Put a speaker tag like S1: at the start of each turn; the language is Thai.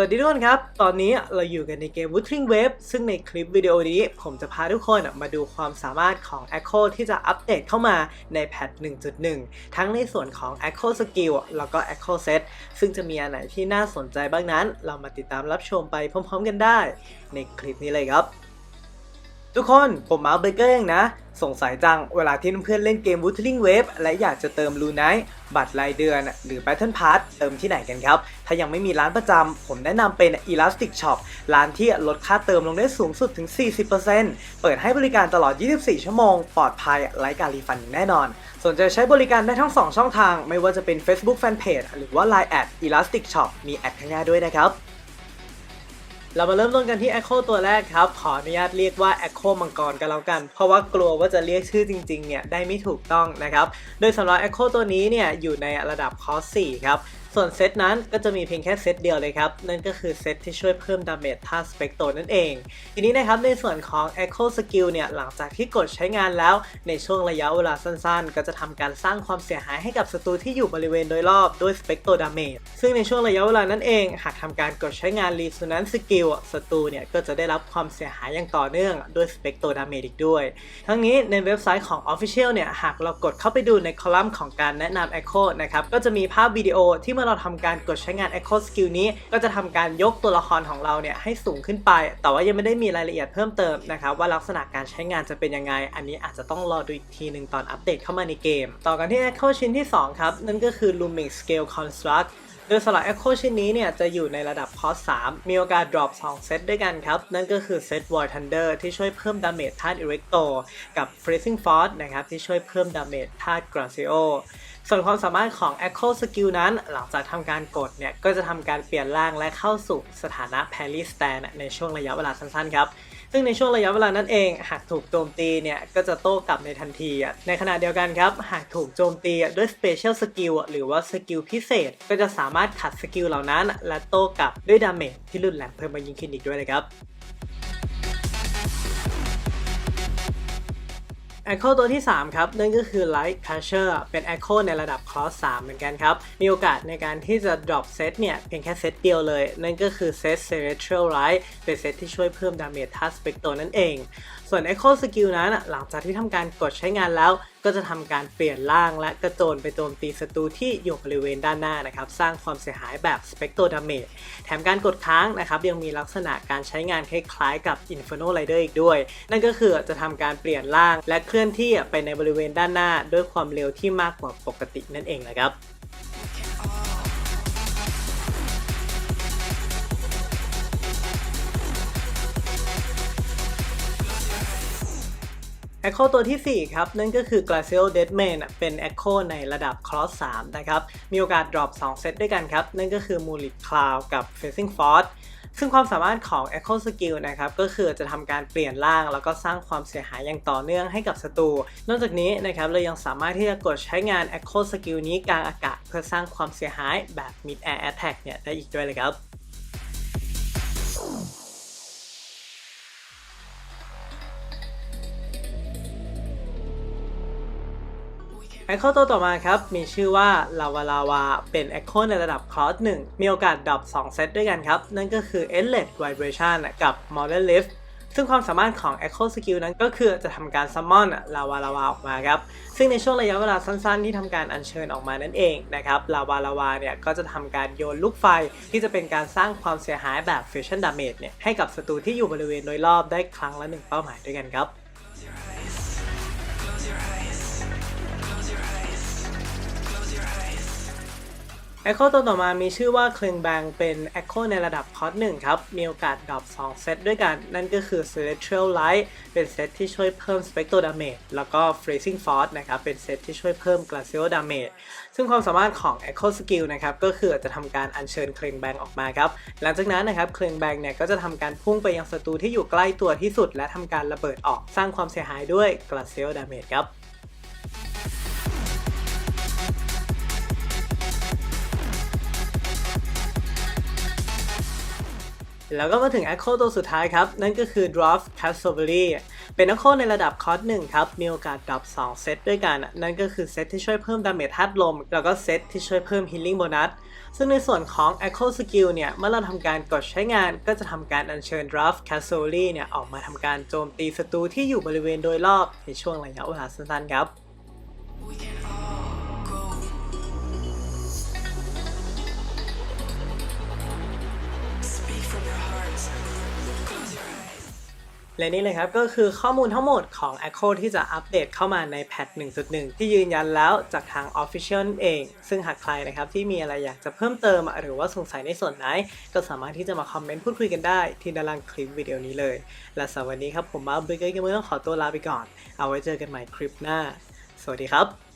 S1: วัสดีทุกคนครับ ตอนนี้เราอยู่กันในเกม Wuthering Wave ซึ่งในคลิปวิดีโอนี้ ผมจะพาทุกคนมาดูความสามารถของ Echo ที่จะอัปเดตเข้ามาในแพท 1.1 ทั้งในส่วนของ Echo Skill แล้วก็ Echo Set ซึ่งจะมีอันไหนที่น่าสนใจบ้างนั้น เรามาติดตามรับชมไปพร้อม ๆ กันได้ ในคลิปนี้เลยครับ ทุกคนผมมาร์คเบเกอร์เองนะ สงสัยจังเวลาที่เพื่อนเล่นเกม Wuthering Wave และอยากจะเติม Blue Knight บัตรรายเดือน หรือ Battle Pass เติมที่ไหนกันครับ ถ้ายังไม่มีร้านประจำผมแนะนำเป็น Elastic Shop ร้านที่ลดค่าเติมลงได้สูงสุดถึง 40%เปิดให้บริการตลอด 24 ชั่วโมง ปลอดภัยไร้การรีฟันแน่นอน สนใจใช้บริการได้ทั้ง 2 ช่องทาง ไม่ว่าจะเป็น Facebook Fanpage หรือว่า Line Elastic Shop มีแอดข้างหน้าด้วยนะครับ เรามาเริ่มต้นกันที่ Echo ตัวแรกครับ ขออนุญาตเรียกว่า Echo มังกรกันแล้วกัน เพราะว่ากลัวว่าจะเรียกชื่อจริงๆเนี่ยได้ไม่ถูกต้องนะครับ โดยสำหรับ Echo ตัวนี้เนี่ยอยู่ในระดับคอร์ส4ครับ ส่วนเซตนั้นก็จะมีเพียงแค่เซตเดียวเลยครับ นั่นก็คือเซตที่ช่วยเพิ่มดาเมจท่าสเปกโตนั่นเอง ทีนี้นะครับในส่วนของ Echo Skill เนี่ยหลังจากที่กดใช้งานแล้วในช่วงระยะเวลาสั้นๆ ก็จะทำการสร้างความเสียหายให้กับศัตรูที่อยู่บริเวณโดยรอบด้วยสเปกโตดาเมจซึ่งในช่วงระยะเวลานั้นเอง หากทำการกดใช้งาน Resonance Skill ศัตรูเนี่ยก็จะได้รับความเสียหายอย่างต่อเนื่องด้วยสเปกโตดาเมจอีกด้วย ทั้งนี้ในเว็บไซต์ของ Official เนี่ยหากเรากดเข้าไปดูในคอลัมน์ของการแนะนำ Echo นะครับก็จะมีภาพวิดีโอที่เมื่อเราทำการกดใช้งาน Echo Skill นี้ ก็จะทำการยกตัวละครของเราเนี่ยให้สูงขึ้นไป แต่ว่ายังไม่ได้มีรายละเอียดเพิ่มเติมนะครับว่าลักษณะการใช้งานจะเป็นยังไง อันนี้อาจจะต้องรอดูอีกทีหนึ่งตอนอัปเดตเข้ามาในเกม ต่อกันที่ Echo ชิ้นที่ 2 ครับ นั่นก็คือ Looming Scale Construct โดยสำหรับ Echo ชิ้นนี้เนี่ยจะอยู่ในระดับคอร์ส3มีโอกาส drop 2 เซตด้วยกันครับ นั่นก็คือเซต War Thunder ที่ช่วยเพิ่มดาเมจธาตุ Erecto กับ Freezing Force นะครับที่ช่วยเพิ่มดาเมจธาตุ Glacio ส่วนความสามารถของ Echo Skill นั้น หลังจากทำการกดเนี่ย ก็จะทำการเปลี่ยนร่างและเข้าสู่สถานะ Parry Stand ในช่วงระยะเวลาสั้นๆครับ ซึ่งในช่วงระยะเวลานั้นเอง หากถูกโจมตีเนี่ย ก็จะโต้กลับในทันที ในขณะเดียวกันครับ หากถูกโจมตีด้วย Special Skill หรือว่าสกิลพิเศษ ก็จะสามารถขัดสกิลเหล่านั้น และโต้กลับด้วยดาเมจที่รุนแรงเพิ่มมายิ่งขึ้นอีกด้วยเลยครับ Echo ตัวที่ 3 ครับ นั่นก็คือ Light Pressure เป็น Echo ในระดับ Cross 3 เหมือนกันครับ มีโอกาสในการที่จะ drop set เนี่ย เพียงแค่เซตเดียวเลย นั่นก็คือเซต Celestial Light เป็นเซตที่ช่วยเพิ่มดาเมจทัสเปกโตนั่นเอง ส่วน Echo Skill นั้นหลังจากที่ทำการกดใช้งานแล้วก็จะทำการเปลี่ยนร่างและกระโจนไปโจมตีศัตรูที่อยู่บริเวณด้านหน้านะครับ สร้างความเสียหายแบบ Spectre Damage แถมการกดค้างนะครับยังมีลักษณะการใช้งานคล้ายๆกับ Inferno Rider อีกด้วย นั่นก็คือจะทำการเปลี่ยนร่างและเคลื่อนที่ไปในบริเวณด้านหน้า ด้วยความเร็วที่มากกว่าปกตินั่นเองนะครับ Echo ตัวที่ 4 ครับ นั่นก็คือ Glacial Deadman เป็น Echo ในระดับ Cross 3 นะครับ มีโอกาส drop 2 เซตด้วยกันครับ นั่นก็คือ Mulit Cloud กับ Facing Force ซึ่งความสามารถของ Echo Skill นะครับ ก็คือจะทำการเปลี่ยนร่าง แล้วก็สร้างความเสียหายอย่างต่อเนื่องให้กับศัตรู นอกจากนี้นะครับเรายังสามารถที่จะกดใช้งาน Echo Skill นี้กลางอากาศ เพื่อสร้างความเสียหายแบบ Mid Air Attack เนี่ยได้อีกด้วยเลยครับ ไอคอนตัวต่อมาครับมีชื่อว่าลาวาลาวาเป็นไอคอนในระดับคอร์ส1มีโอกาสดรอป2เซตด้วยกันครับ นั่นก็คือ Endless Vibration กับ Modern Lift ซึ่งความสามารถของ Echo Skill นั้นก็คือจะทำการซัมมอนลาวาลาวาออกมาครับ ซึ่งในช่วงระยะเวลาสั้นๆ ที่ทำการอัญเชิญออกมานั่นเองนะครับลาวาลาวาเนี่ยก็จะทำการโยนลูกไฟที่จะเป็นการสร้างความเสียหายแบบ Fusion Damage เนี่ยให้กับศัตรูที่อยู่บริเวณโดยรอบได้ครั้งละหนึ่งเป้าหมายด้วยกันครับ Echo ตัวต่อมามีชื่อว่าเคลงแบงเป็น Echo ในระดับคอร์ส1ครับ มีโอกาสดรอป2เซตด้วยกัน นั่นก็คือ Celestial Light เป็นเซตที่ช่วยเพิ่ม Spectral Damage แล้วก็ Freezing Force นะครับเป็นเซตที่ช่วยเพิ่ม Glacial Damage ซึ่งความสามารถของ Echo Skill นะครับก็คือจะทำการอัญเชิญเคลงแบงออกมาครับ หลังจากนั้นนะครับเคลงแบงเนี่ยก็จะทำการพุ่งไปยังศัตรูที่อยู่ใกล้ตัวที่สุด และทำการระเบิดออกสร้างความเสียหายด้วย Glacial Damage ครับ แล้วก็มาถึง Echo ตัวสุดท้ายครับ นั่นก็คือ Dwarf c a s t o v e r y เป็น Echo ในระดับคอร์ส1ครับ มีโอกาสดรอป2เซตด้วยกัน นั่นก็คือเซตที่ช่วยเพิ่มดาเมจธาตุลม แล้วก็เซตที่ช่วยเพิ่ม Healing Bonus ซึ่งในส่วนของ Echo Skill เนี่ย เมื่อเราทำการกดใช้งาน ก็จะทำการอัญเชิญ Draft Castle เนี่ย ออกมาทำการโจมตีศัตรูที่อยู่บริเวณโดยรอบในช่วงระยะเวลาสั้นๆครับ และนี่เลยครับก็คือข้อมูลทั้งหมดของ Echo ที่จะอัปเดตเข้ามาในแพท1.1 ที่ยืนยันแล้วจากทาง Official เอง ซึ่งหากใครนะครับที่มีอะไรอยากจะเพิ่มเติมหรือว่าสงสัยในส่วนไหน ก็สามารถที่จะมาคอมเมนต์พูดคุยกันได้ที่ด้านล่างคลิปวิดีโอนี้เลย และสำหรับวันนี้ครับผมมาร์คเบเกอร์เกมเมอร์ต้องขอตัวลาไปก่อน เอาไว้เจอกันใหม่คลิปหน้า สวัสดีครับ